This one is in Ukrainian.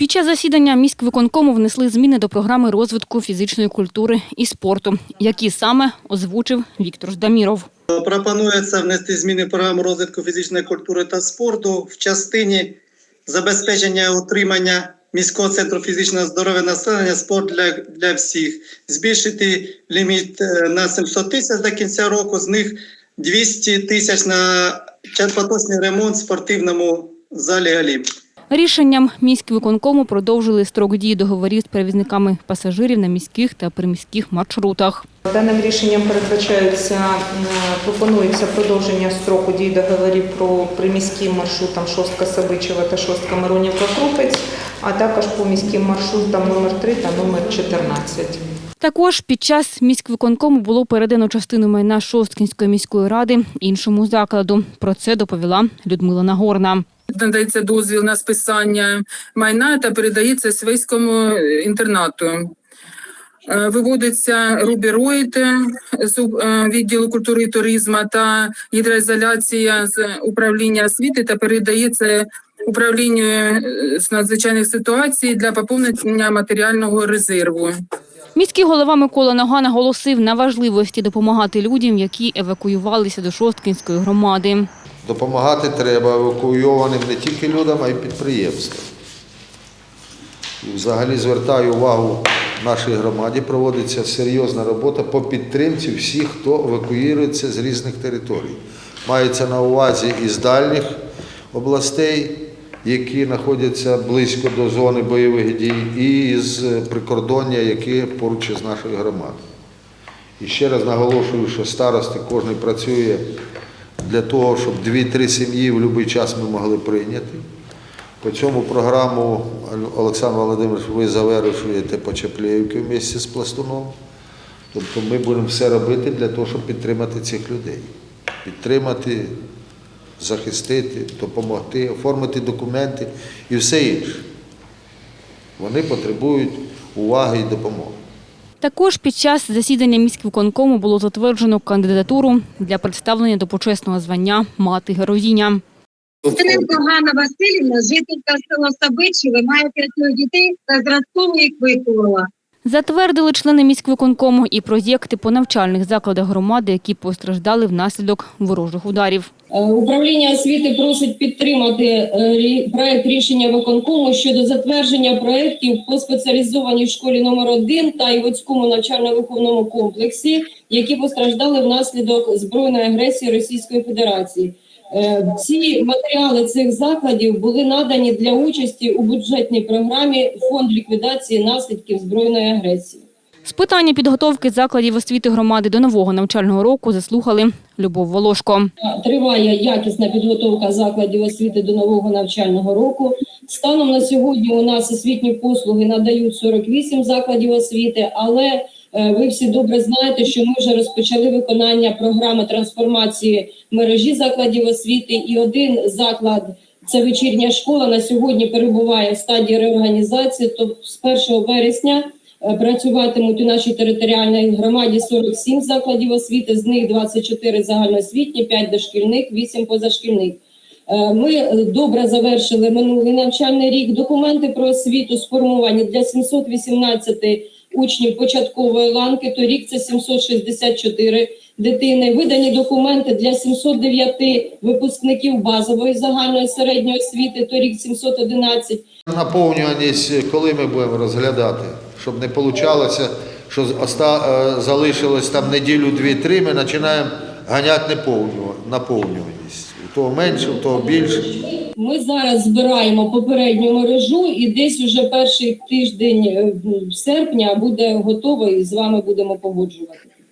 Під час засідання міськвиконкому внесли зміни до програми розвитку фізичної культури і спорту, які саме озвучив Віктор Ждаміров. Пропонується внести зміни в програму розвитку фізичної культури та спорту в частині забезпечення утримання міського центру фізичного здоров'я населення спорт для, для всіх, збільшити ліміт е, на 700 тисяч до кінця року, з них 200 тисяч на поточний ремонт в спортивному залі Олімп. Рішенням міськвиконкому продовжили строк дії договорів з перевізниками пасажирів на міських та приміських маршрутах. Даним рішенням передбачається, пропонується продовження строку дії договорів про приміські маршрутам Шостка Сабичева та Шостка Миронівка Крупець, а також по міським маршрутам номер 3 та номер 14. Також під час міськвиконкому було передано частину майна Шосткінської міської ради іншому закладу. Про це доповіла Людмила Нагорна. надається дозвіл на списання майна та передається свейському інтернату. Е, Виводиться рубіроїд з е, відділу культури і туризму та гідроізоляція з управління освіти та передається управлінню е, з надзвичайних ситуацій для поповнення матеріального резерву. Міський голова Микола Нога наголосив на важливості допомагати людям, які евакуювалися до Шосткінської громади. Допомагати треба евакуйованим не тільки людям, а й підприємствам. І взагалі звертаю увагу, в нашій громаді проводиться серйозна робота по підтримці всіх, хто евакуюється з різних територій. Мається на увазі із дальніх областей, які знаходяться близько до зони бойових дій, і з прикордоння, які поруч із нашою громадою. І ще раз наголошую, що старости кожен працює для того, щоб 2-3 сім'ї в будь-який час ми могли прийняти. По цьому програму, Олександр Володимирович, ви завершуєте по в місті з пластуном. Тобто ми будемо все робити для того, щоб підтримати цих людей. Підтримати, захистити, допомогти, оформити документи і все інше. Вони потребують уваги і допомоги. Також під час засідання міськвиконкому було затверджено кандидатуру для представлення до почесного звання мати героїня. Стринко Ганна Васильівна, жителька села Сабичеве, має п'ятьох дітей та зразково їх виховала. Затвердили члени міськвиконкому і проєкти по навчальних закладах громади, які постраждали внаслідок ворожих ударів. Е, Управління освіти просить підтримати е, проект рішення виконкому щодо затвердження проєктів по спеціалізованій школі номер 1 та Івоцькому навчально-виховному комплексі, які постраждали внаслідок збройної агресії Російської Федерації. Е, Ці матеріали цих закладів були надані для участі у бюджетній програмі Фонд ліквідації наслідків збройної агресії. З питання підготовки закладів освіти громади до нового навчального року заслухали Любов Волошко. Триває якісна підготовка закладів освіти до нового навчального року. Станом на сьогодні у нас освітні послуги надають 48 закладів освіти, але е, ви всі добре знаєте, що ми вже розпочали виконання програми трансформації мережі закладів освіти, і один заклад. Це вечірня школа на сьогодні перебуває в стадії реорганізації. То з 1 вересня працюватимуть у нашій територіальній громаді 47 закладів освіти, з них 24 загальноосвітні, 5 дошкільних, 8 позашкільних. Е, Ми е, добре завершили минулий навчальний рік. Документи про освіту сформовані для 718 учнів початкової ланки. Торік це 764 дитини. Видані документи для 709 випускників базової загальної середньої освіти. Торік 711. Наповнюваність, коли ми будемо розглядати, щоб не вийшло, що е, залишилось там неділю, дві-три, ми починаємо ганяти наповнюваність. У того менше, у того більше. Ми зараз збираємо попередню мережу, і десь уже перший тиждень е, серпня буде готово, і з вами будемо погоджувати.